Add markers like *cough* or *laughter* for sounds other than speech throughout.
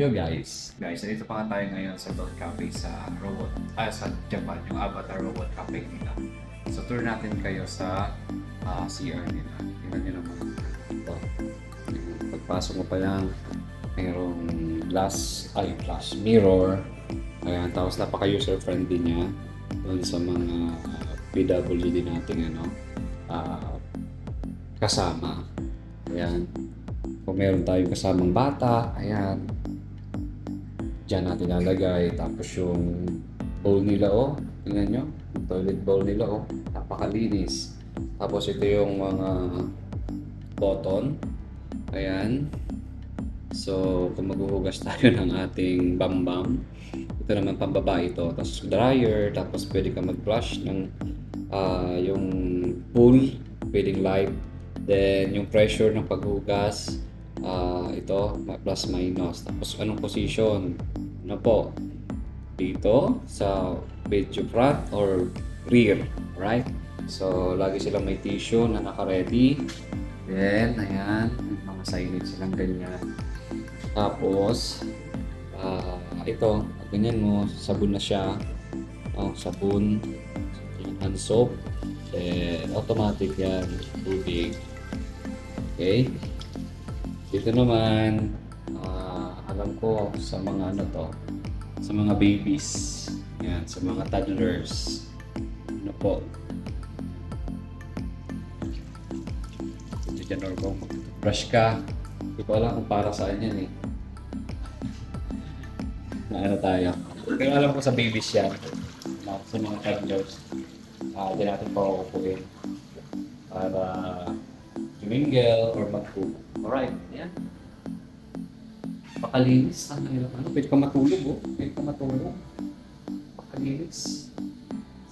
Yo guys, guys, dito pa nga tayo ngayon sa Dot Cafe sa Robot, ah sa Japan, yung Avatar Robot Cafe nila. So tour natin kayo sa ah, CR nila. Tingnan nyo naman. Ito. Pagpasok mo pa lang, mayroong glass, ay glass, mirror. Ayan, tapos napaka-user friendly niya doon sa mga PWD nating ano, ah, kasama. Ayan. Kung meron tayong kasamang bata, ayan, Diyan natin lalagay. Tapos yung bowl nila, oh. Tingnan nyo. Toilet bowl nila, oh. Napakalinis. Tapos ito yung mga button. Ayan. So, kung maghuhugas *laughs* tayo ng ating bambam, ito naman pambabae ito. Tapos dryer, tapos pwede ka mag-flush ng ah, yung pool, pwedeng light. Then, yung pressure ng paghugas, ah, ito, plus minus. Tapos, anong position? Ano po? Dito, sa front or rear, right? So, lagi silang may tissue na naka-ready. Then, ayan, mga signage silang ganyan. Tapos, ah, ito, ganyan mo, sabon na siya. Oh, sabon, hand soap. Then, automatic yan, tubig. Okay? Dito naman, ah, alam ko sa mga ano to, sa mga babies, yan, sa mga toddlers. Ano po? Dito dyan kung brush ka, hindi ko alam kung para saan yan eh. Na *laughs* ano tayo. Pero alam ko sa babies yan, sa mga toddlers, ah, di natin pakukuhin para mingle or mag-poop. Alright, yan. Pakalinis. Ano yun? Ano? Pwede ka matulog, oh. Pwede ka matulog. Pakalinis.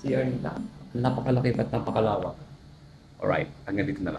CR nila. Napakalaki at napakalawak. Alright, hanggang dito na lang.